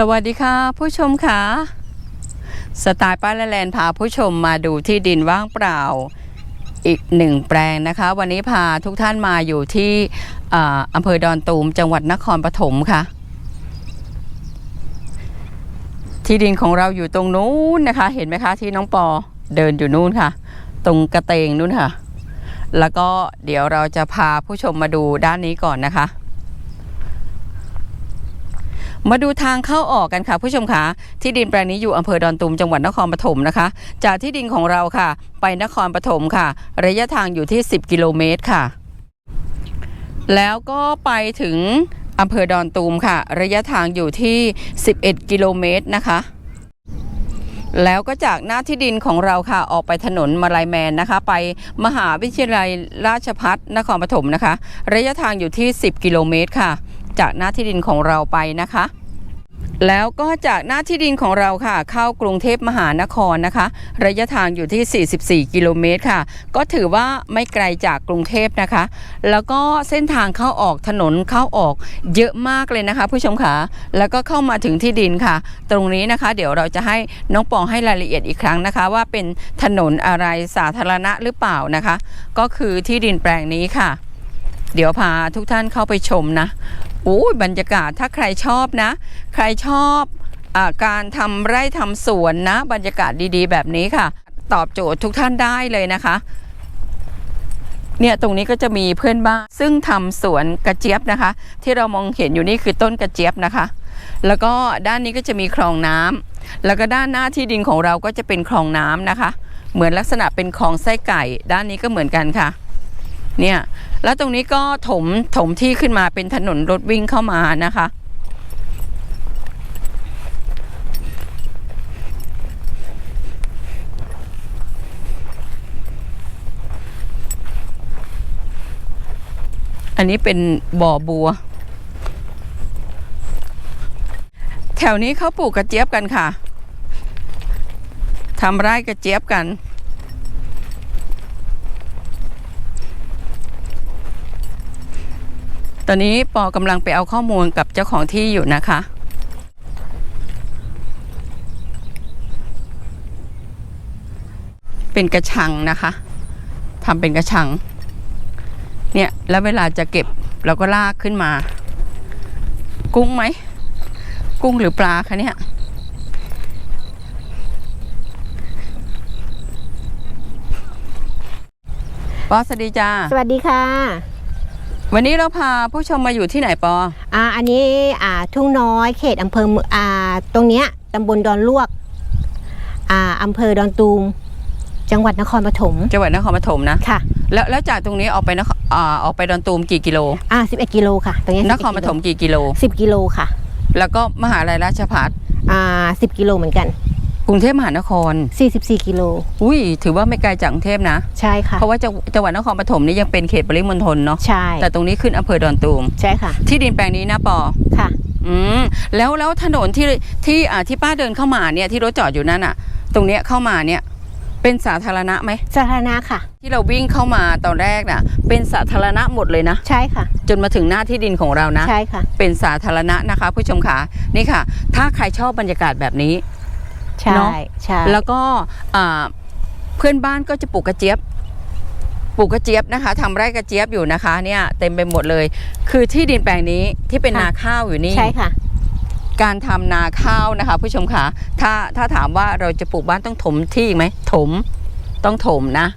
สวัสดีค่ะ ผู้ชมค่ะสไตล์ป้าและแลนพาผู้ชมมาดูที่ดินว่างเปล่าอีกหนึ่งแปลงนะคะ วันนี้พาทุกท่านมาอยู่ที่ออำเภอดอนตูมจังหวัดนครปฐมค่ะ ที่ดินของเราอยู่ตรงนู้นนะคะ เห็นไหมคะที่น้องปอเดินอยู่นู้นค่ะ ตรงกระเตงนู้นค่ะ แล้วก็เดี๋ยวเราจะพาผู้ชมมาดูด้านนี้ก่อนนะคะ มาดูทางเข้าออกกันค่ะ ผู้ชมคะที่ดินแปลงนี้อยู่อำเภอดอนตูมจังหวัดนครปฐมนะคะ จากที่ดินของเราค่ะ ไปนครปฐมค่ะ ระยะทางอยู่ที่ 10 กิโลเมตรค่ะ แล้วก็ไปถึงอำเภอดอนตูมค่ะ ระยะทางอยู่ที่ 11 กิโลเมตรนะคะแล้วก็จากหน้าที่ดินของเราค่ะ ออกไปถนนมาลายแมนนะคะ ไปมหาวิทยาลัยราชพัฒนครปฐมนะคะ ระยะทางอยู่ที่ 10 กิโลเมตรค่ะ จากหน้าที่ดินของเราไปนะคะ แล้วก็จากหน้าที่ดินของเราค่ะ เข้ากรุงเทพมหานครนะคะ ระยะทางอยู่ที่ 44 กิโลเมตรค่ะ ก็ถือว่าไม่ไกลจากกรุงเทพนะคะ แล้วก็เส้นทางเข้าออกถนนเข้าออกเยอะมากเลยนะคะ ผู้ชมค่ะแล้วก็เข้ามาถึงที่ดินค่ะ ตรงนี้นะคะ เดี๋ยวเราจะให้น้องปองให้รายละเอียดอีกครั้งนะคะ ว่าเป็นถนนอะไรสาธารณะหรือเปล่านะคะ ก็คือที่ดินแปลงนี้ค่ะเดี๋ยวพาทุกท่านเข้าไปชมนะ อู้ยบรรยากาศถ้าใครชอบนะ ใครชอบอการทำไร่ทำสวนนะ บรรยากาศดีๆ แบบนี้ค่ะ ตอบโจทย์ทุกท่านได้เลยนะคะเนี่ยตรงนี้ก็จะมีเพื่อนบ้านซึ่งทำสวนกระเจี๊ยบนะคะ ที่เรามองเห็นอยู่นี่คือต้นกระเจี๊ยบนะคะ แล้วก็ด้านนี้ก็จะมีคลองน้ำแล้วก็ด้านหน้าที่ดินของเราก็จะเป็นคลองน้ำนะคะ เหมือนลักษณะเป็นคลองไส้ไก่ ด้านนี้ก็เหมือนกันค่ะ เนี่ยแล้วตรงนี้ก็ถมถมที่ขึ้นมาเป็นถนนรถวิ่งเข้ามานะคะ อันนี้เป็นบ่อบัว แถวนี้เขาปลูกกระเจี๊ยบกันค่ะทำไร่กระเจี๊ยบกัน ตอนนี้ปอกำลังไปเอาข้อมูลกับเจ้าของที่อยู่นะคะ เป็นกระชังนะคะทำเป็นกระชัง เนี่ยแล้วเวลาจะเก็บเราก็ลากขึ้นมา กุ้งไหม กุ้งหรือปลาคะเนี่ยปอสวัสดีจ้า สวัสดีค่ะ วันนี้เราพาผู้ชมมาอยู่ที่ไหนปอ อ่าอันนี้อ่าทุ่งน้อยเขตอำเภอเมืองอ่าตรงเนี้ยตำบลดอนลวกอ่าอำเภอดอนตูม จังหวัดนครปฐมจังหวัดนครปฐมนะ ค่ะแล้วแล้วจากตรงนี้ออกไปนครอ่าออกไปดอนตูมกี่กิโล อ่า11 กิโลค่ะ ตรงนี้นครปฐมกี่กิโล 10 กิโลค่ะ แล้วก็มหาลัยราชภัฏอ่า10 กิโลเหมือนกัน กรุงเทพมหานคร 44 กิโล อุ้ยถือว่าไม่ไกลจากกรุงเทพนะ ใช่ค่ะเพราะว่าจังจังหวัดนครปฐมนี่ยังเป็นเขตปริมณฑลเนาะใช่แต่ตรงนี้ขึ้นอำเภอดอนตูม ใช่ค่ะ ที่ดินแปลงนี้นะปอค่ะอืมแล้วแล้วถนนที่ที่อ่าที่ป้าเดินเข้ามาเนี่ยที่รถจอดอยู่นั่นอะ ตรงเนี้ยเข้ามาเนี่ยเป็นสาธารณะไหมสาธารณะค่ะ ที่เราวิ่งเข้ามาตอนแรกน่ะ เป็นสาธารณะหมดเลยนะ ใช่ค่ะ จนมาถึงหน้าที่ดินของเรานะ ใช่ค่ะ เป็นสาธารณะนะคะ ผู้ชมค่ะนี่ค่ะ ถ้าใครชอบบรรยากาศแบบนี้ ใช่เนอะใช่แล้วก็อ่าเพื่อนบ้านก็จะปลูกกระเจี๊ยบปลูกกระเจี๊ยบนะคะทำไร่กระเจี๊ยบอยู่นะคะ เนี่ยเต็มไปหมดเลย คือที่ดินแปลงนี้ที่เป็นนาข้าวอยู่นี่ใช่ค่ะการทำนาข้าวนะคะ ผู้ชมค่ะถ้าถ้าถามว่าเราจะปลูกบ้านต้องถมที่ไหมถมต้องถมนะ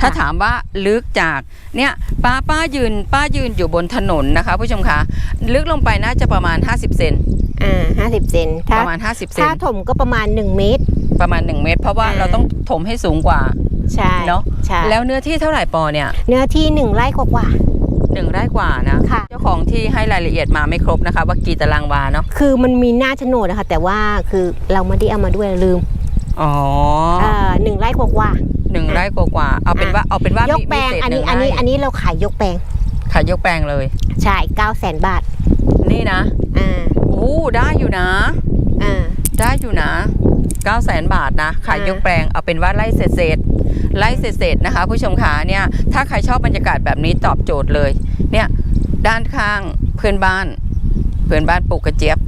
ถ้าถามว่าลึกจากเนี่ยป้าป้ายืนป้ายืนอยู่บนถนนนะคะ ผู้ชมค่ะลึกลงไปน่าจะประมาณ 50 เซน อ่า50เซนถ้าประมาณ 50 เซถ้านถมก็ประมาณ1เมตร ประมาณ 1 เมตร เพราะว่าอ่า เราต้องถมให้สูงกว่า ใช่เนอะ ใช่แล้วเนื้อที่เท่าไหร่ปอเนี่ยเนื้อที่1ไร่กว่าหนึ่งไร่กว่านะค่ะ เจ้าของที่ให้รายละเอียดมาไม่ครบนะคะ ว่ากี่ตารางวาเนาะๆคือมันมีหน้าโฉนดนะคะแต่ว่าคือเราไม่ได้เอามาด้วยลืมอ๋ออ่าหนึ่งไร่กว่า หนึ่งไร่กว่าๆเอาเป็นว่าเอาเป็นว่าๆยกมีแปลงมีเศษอันหนี้งอันนี้ไร่อันนี้เราขายยกแปลงขายยกแปลงเลย ใช่เก้าแสนบาทนี่นะ อ่าโอ้ได้อยู่นะ อ่า ได้อยู่นะ9 0 0 0 0 0บาทนะขายอ่ายยกแปลงเอาเป็นว่าไล่เศษเศษๆไล่เศษเศษๆนะคะ ผู้ชมขาเนี่ย ถ้าใครชอบบรรยากาศแบบนี้ตอบโจทย์เลย เนี่ย ด้านข้างเพื่อนบ้าน เพื่อนบ้านปลูกกระเจี๊ยบท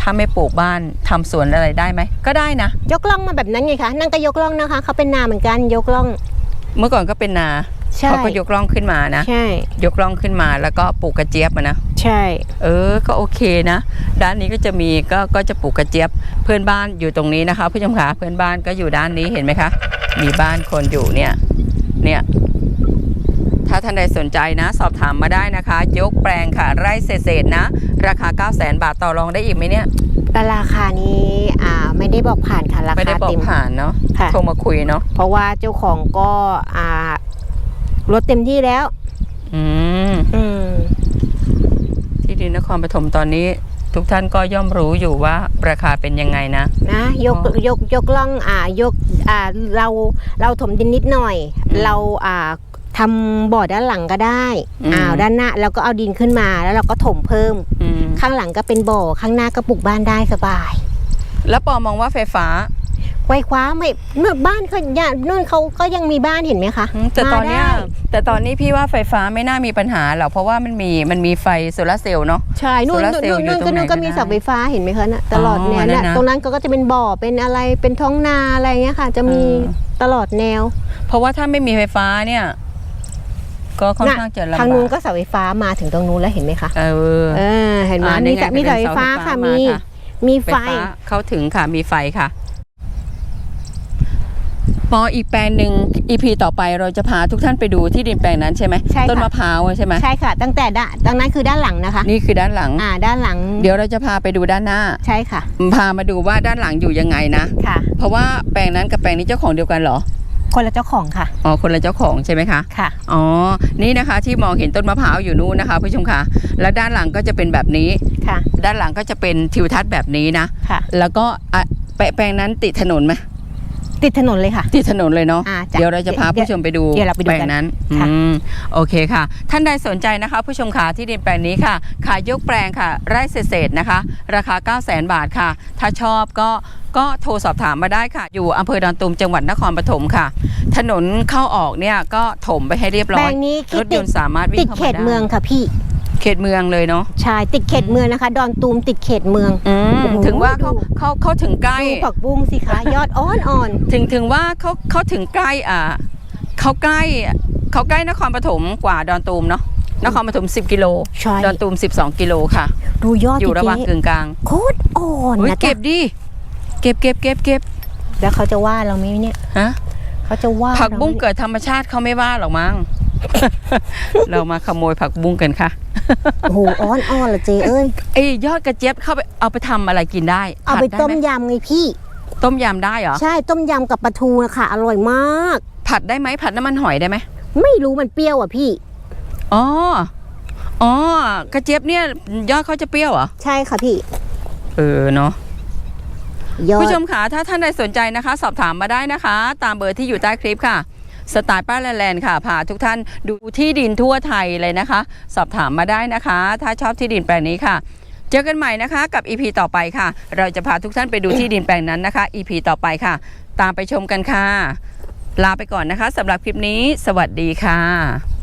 ถ้าไม่ปลูกบ้านทำสวนอะไรได้ไหม ก็ได้นะ ยกล่องมาแบบนั้นไงคะ นั่นก็ยกล่องนะคะ เขาเป็นนาเหมือนกัน ยกล่อง เมื่อก่อนก็เป็นนาใช่เขาก็ยกร่องขึ้นมานะใช่ยกร่องขึ้นมาแล้วก็ปลูกกระเจี๊ยบอะนะ ใช่ เออ ก็โอเคนะ ด้านนี้ก็จะมีก็ก็จะปลูกกระเจี๊ยบ เพื่อนบ้านอยู่ตรงนี้นะคะผู้ชมขาเพื่อนบ้านก็อยู่ด้านนี้เห็นไหมคะ มีบ้านคนอยู่เนี่ย เนี่ย ถ้าท่านใดสนใจนะ สอบถามมาได้นะคะ ยกแปลงค่ะ ไร่เศษๆนะ ราคา 9 0 0 0 0 0บาทต่อรองได้อีกไหมเนี่ย แต่ราคานี้อ่าไม่ได้บอกผ่านค่ะราไม่ได้คาบอกเต็ม ผ่านเนาะค่ะ โทรมาคุยเนาะ เพราะว่าเจ้าของก็อ่าลดเต็มที่แล้ว อืม อืมที่ดินนค รปฐมตอนนี้ทุกท่านก็ย่อมรู้อยู่ว่าราคาเป็นยังไงนะ นะยกอ๋อยกยกล่องอ่ายกอ่าเราเราถมดินนิดหน่อยอืมเราอ่าทำบ่อด้านหลังก็ได้อืมอ้าวด้านหน้าเราก็เอาดินขึ้นมาแล้วเราก็ถมเพิ่มอืมข้างหลังก็เป็นบ่อข้างหน้าก็ปลูกบ้านได้สบาย แล้วปอมองว่าไฟฟ้า ไว้คว้าไม่เมื่อบ้านเขาอย่านู่นเขาก็ยังมีบ้านเห็นไหมคะอืมแต่ตอนเนี้ยมาได้แต่ตอนนี้พี่ว่าไฟฟ้าไม่น่ามีปัญหาหรอกเพราะว่ามันมีมันมีไฟโซลาร์เซลล์เนาะใช่นู่นโซลาร์นู่นเซลล์นู่นอยู่ตรงไหนก็นู่นก็มีก็ได้เสาไฟฟ้าเห็นไหมคะน่ะตลอดอ๋อแนวนั่น่ะนนะตรงนั้นก็จะเป็นบ่อเป็นอะไรเป็นท้องนาอะไรเงี้ยค่ะ จะมีเออตลอดแนว เพราะว่าถ้าไม่มีไฟฟ้าเนี่ยก็ค่อนน่ะข้างจะลำบากทางนู้นก็เสาไฟฟ้ามาถึงตรงนู้นแล้วเห็นไหมคะเออเออเห็นไหมอ่ามีนี่ไงแต่มีเสาไฟฟ้าเป็นเสาไฟฟ้าค่ะมามีค่ะมีไฟไฟฟ้าเข้าถึงค่ะมีไฟค่ะ ปออีกแปลงหนึ่ง EP ต่อไปเราจะพาทุกท่านไปดูที่ดินแปลงนั้นใช่ไหมใช่ค่ะ ต้นมะพร้าวใช่ไหมใช่ค่ะ ตั้งแต่ด้านตรงนั้นคือด้านหลังนะคะ นี่คือด้านหลัง อ่า ด้านหลัง เดี๋ยวเราจะพาไปดูด้านหน้า ใช่ค่ะ พามาดูว่าด้านหลังอยู่ยังไงนะ ค่ะ เพราะว่าแปลงนั้นกับแปลงนี้เจ้าของเดียวกันเหรอ คนละเจ้าของค่ะ อ๋อ คนละเจ้าของใช่ไหมคะ ค่ะ อ๋อ นี่นะคะที่มองเห็นต้นมะพร้าวอยู่นู้นนะคะผู้ชมคะ แล้วด้านหลังก็จะเป็นแบบนี้ ค่ะ ด้านหลังก็จะเป็นทิวทัศน์แบบนี้นะ ค่ะ แล้วก็อะแปลแปลงนั้นติดถนนไหม ติดถนนเลยค่ะ ติดถนนเลยเนาะ อ่าจ้ะเดี๋ยวเราจะพาผู้ชมไปดูเดี๋ยวเราไปดูแปลกันงนั้นค่ะ อืมโอเคค่ะ ท่านใดสนใจนะคะ ผู้ชมขาที่ดินแปลงนี้ค่ะ ขายยกแปลงค่ะ ไร่เศษๆนะคะ ราคา 9 0 0 0 0 0 บาทค่ะ ถ้าชอบก็ก็โทรสอบถามมาได้ค่ะ อยู่อำเภอดอนตุมจังหวัดนครปฐมค่ะ ถนนเข้าออกเนี่ยก็ถมไปให้เรียบแปร้ลอยงนี้รคือถยติดนต์สามารถวิ่ติงดเข้าเขมาตได้ เมืองค่ะพี่ เขตเมืองเลยเนาะใช่ติดเขตเมืองนะคะ ดอนตูมติดเขตเมืองอืมโอ้โหถึงว่าเขาดูเขาเขาถึงใกล้ดูผักบุ้งสิคะยอดอ่อนอ่อนถึงถึงว่าเขาเขาถึงใกล้อ่าเขาใกล้เขาใกล้นครปฐมกว่าดอนตูมเนาะนครปฐม10 กิโลใช่ดอนตูม 12 กิโลค่ะ ดูยอดอยู่ระหว่างสิกึ่งกลาง โคตรอ่อนเฮ้ยนะเก็บดิ เก็บเก็บเก็บเก็บแล้วเขาจะว่าเราไหมเนี่ยฮะเขาจะว่าผักบุ้งเราไหมเกิดธรรมชาติเขาไม่ว่าหรอกมั้ง เรามาขโมยผักบุ้งกันค่ะ โอ้โหอ่อนอ่อนละเจเอ้ยเอ้ยยอดกระเจี๊ยบเข้าไปเอาไปทำอะไรกินได้เอาไปผัดด้ต้มหยำไงพี่ ต้มยำได้เหรอ ใช่ต้มยำกับปลาทูนะคะอร่อยมาก ผัดได้ไหมผัดน้ำมันหอยได้ไหมไม่รู้มันเปรี้ยวอะพี่ อ๋อ อ๋อ กระเจี๊ยบเนี่ยยอดเขาจะเปรี้ยวเหรอ ใช่ค่ะพี่เออเนาะ ยอด ผู้ชมคะถ้าท่านใดสนใจนะคะ สอบถามมาได้นะคะ ตามเบอร์ที่อยู่ใต้คลิปค่ะ สไตล์ป้าแลนแลนด์ค่ะพาทุกท่านดูที่ดินทั่วไทยเลยนะคะ สอบถามมาได้นะคะ ถ้าชอบที่ดินแปลงนี้ค่ะ เจอกันใหม่นะคะกับ EP ต่อไปค่ะ เราจะพาทุกท่านไปดูที่ดินแปลงนั้นนะคะ EP ต่อไปค่ะ ตามไปชมกันค่ะ ลาไปก่อนนะคะสำหรับคลิปนี้ สวัสดีค่ะ